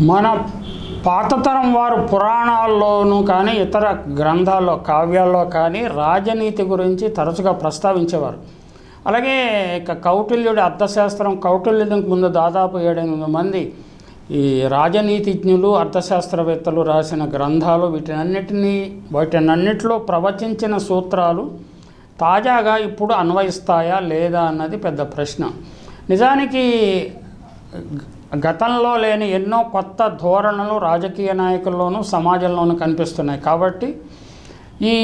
మన పాతతరం వారు పురాణాల్లోనూ కానీ ఇతర గ్రంథాల్లో కావ్యాల్లో కానీ రాజనీతి గురించి తరచుగా ప్రస్తావించేవారు. అలాగే ఇక కౌటిల్యుడి అర్థశాస్త్రం కౌటిల్యుడికి ముందు దాదాపు ఏడెనిమిది మంది ఈ రాజనీతిజ్ఞులు అర్థశాస్త్రవేత్తలు రాసిన గ్రంథాలు వీటినన్నిటినీ వాటినన్నిటిలో ప్రవచించిన సూత్రాలు తాజాగా ఇప్పుడు అన్వయిస్తాయా లేదా అన్నది పెద్ద ప్రశ్న. నిజానికి గతంలో లేని ఎన్నో కొత్త ధోరణులు రాజకీయ నాయకుల్లోనూ సమాజంలోనూ కనిపిస్తున్నాయి. కాబట్టి ఈ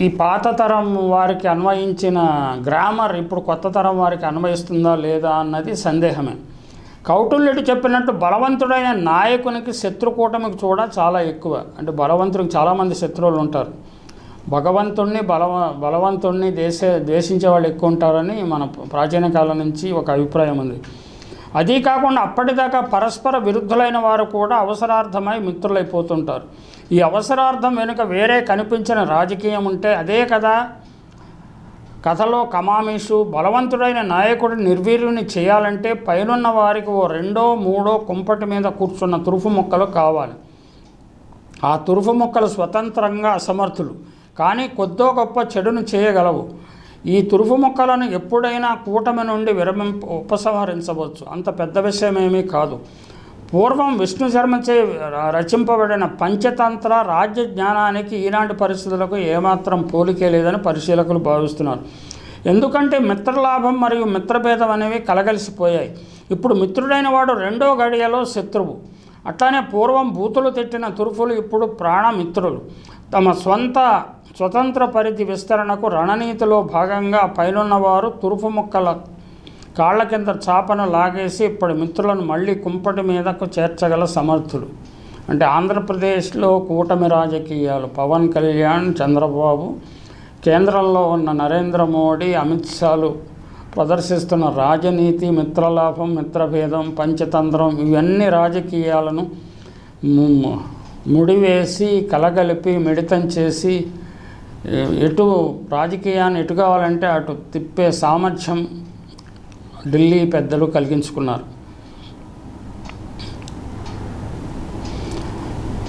ఈ పాత తరం వారికి అన్వయించిన గ్రామర్ ఇప్పుడు కొత్త తరం వారికి అన్వయిస్తుందా లేదా అన్నది సందేహమే. కౌటుల్యుడు చెప్పినట్టు బలవంతుడైన నాయకునికి శత్రుకూటమికి కూడా చాలా ఎక్కువ. అంటే బలవంతుడికి చాలామంది శత్రువులు ఉంటారు. భగవంతుణ్ణి బలవ బలవంతుణ్ణి దేశ ద్వేషించే వాళ్ళు ఎక్కువ ఉంటారని మన ప్రాచీన కాలం నుంచి ఒక అభిప్రాయం ఉంది. అదీ కాకుండా అప్పటిదాకా పరస్పర విరుద్ధులైన వారు కూడా అవసరార్థమై మిత్రులైపోతుంటారు. ఈ అవసరార్థం వెనుక వేరే కనిపించిన రాజకీయం ఉంటే అదే కదా. కథలో కమామీషు బలవంతుడైన నాయకుడు నిర్వీర్యుని చేయాలంటే పైనున్న వారికి ఓ రెండో మూడో కుంపటి మీద కూర్చున్న తురుపు మొక్కలు కావాలి. ఆ తురుపు మొక్కలు స్వతంత్రంగా అసమర్థులు. కానీ కొద్దో గొప్ప చెడును చేయగలవు. ఈ తురుపు మొక్కలను ఎప్పుడైనా కూటమి నుండి విరమి ఉపసంహరించవచ్చు. అంత పెద్ద విషయమేమీ కాదు. పూర్వం విష్ణు శర్మచే రచింపబడిన పంచతంత్ర రాజ్య జ్ఞానానికి ఈనాటి పరిస్థితులకు ఏమాత్రం పోలికే లేదని పరిశీలకులు భావిస్తున్నారు. ఎందుకంటే మిత్రలాభం మరియు మిత్రభేదం అనేవి కలగలిసిపోయాయి. ఇప్పుడు మిత్రుడైన వాడు రెండో గడియలో శత్రువు. అట్లానే పూర్వం బూతులు తిట్టిన తురుపులు ఇప్పుడు ప్రాణమిత్రులు. తమ స్వంత స్వతంత్ర పరిధి విస్తరణకు రణనీతిలో భాగంగా పైనున్నవారు తురుపు ముక్కల కాళ్ళ కింద చాపను లాగేసి ఇప్పుడు మిత్రులను మళ్ళీ కుంపటి మీదకు చేర్చగల సమర్థులు. అంటే ఆంధ్రప్రదేశ్లో కూటమి రాజకీయాలు పవన్ కళ్యాణ్ చంద్రబాబు కేంద్రంలో ఉన్న నరేంద్ర మోడీ అమిత్ షాలు ప్రదర్శిస్తున్న రాజనీతి మిత్రలాభం మిత్రభేదం పంచతంత్రం ఇవన్నీ రాజకీయాలను ముడివేసి కలగలిపి మిడితం చేసి ఎటు రాజకీయాన్ని ఎటు కావాలంటే అటు తిప్పే సామర్థ్యం ఢిల్లీ పెద్దలు కలిగించుకున్నారు.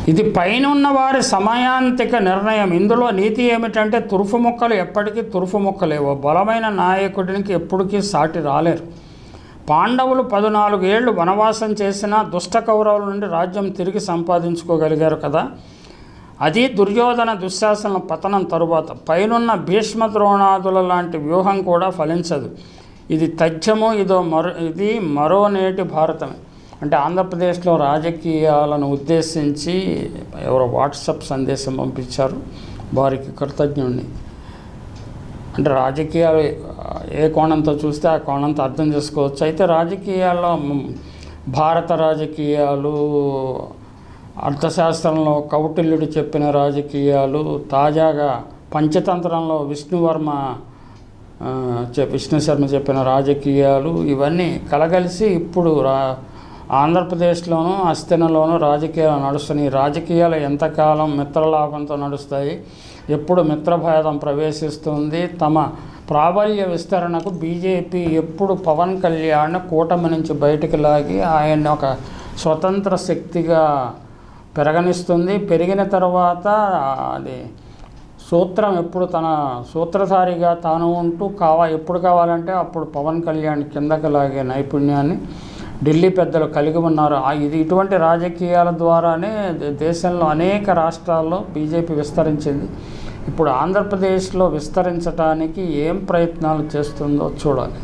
ఇది పైన ఉన్న వారి సమయాంతిక నిర్ణయం. ఇందులో నీతి ఏమిటంటే తురుపు మొక్కలు ఎప్పటికీ తురుపు మొక్కలేవు. బలమైన నాయకుడికి ఎప్పటికీ సాటి రాలేరు. పాండవులు పద్నాలుగు ఏళ్ళు వనవాసం చేసిన దుష్ట కౌరవుల నుండి రాజ్యం తిరిగి సంపాదించుకోగలిగారు కదా. అది దుర్యోధన దుశ్శాసన పతనం తరువాత పైనున్న భీష్మ ద్రోణాదుల లాంటి వ్యూహం కూడా ఫలించదు. ఇది తథ్యము ఇదో మరో ఇది మరో నేటి భారతమే. అంటే ఆంధ్రప్రదేశ్లో రాజకీయాలను ఉద్దేశించి ఎవరో వాట్సప్ సందేశం పంపించారు. వారికి కృతజ్ఞుణ్ణి. అంటే రాజకీయాలు ఏ కోణంతో చూస్తే ఆ కోణంతో అర్థం చేసుకోవచ్చు. అయితే రాజకీయాల్లో భారత రాజకీయాలు అర్థశాస్త్రంలో కౌటిల్యుడు చెప్పిన రాజకీయాలు తాజాగా పంచతంత్రంలో విష్ణువర్మ విష్ణు శర్మ చెప్పిన రాజకీయాలు ఇవన్నీ కలగలిసి ఇప్పుడు రా ఆంధ్రప్రదేశ్లోనూ అస్థినలోనూ రాజకీయాలు నడుస్తున్నాయి. ఈ రాజకీయాలు ఎంతకాలం మిత్రలాభంతో నడుస్తాయి? ఎప్పుడు మిత్రభేదం ప్రవేశిస్తుంది? తమ ప్రాబల్య విస్తరణకు బీజేపీ ఎప్పుడు పవన్ కళ్యాణ్ కూటమి నుంచి బయటకు లాగి ఆయన్ని ఒక స్వతంత్ర శక్తిగా పెరగనిస్తుంది. పెరిగిన తర్వాత అది సూత్రం ఎప్పుడు తన సూత్రధారిగా తాను ఉంటూ కావా ఎప్పుడు కావాలంటే అప్పుడు పవన్ కళ్యాణ్ కిందకి లాగే నైపుణ్యాన్ని ఢిల్లీ పెద్దలు కలిగి ఉన్నారు. ఇది ఇటువంటి రాజకీయాల ద్వారానే దేశంలో అనేక రాష్ట్రాల్లో బీజేపీ విస్తరించింది. ఇప్పుడు ఆంధ్రప్రదేశ్లో విస్తరించడానికి ఏం ప్రయత్నాలు చేస్తుందో చూడాలి.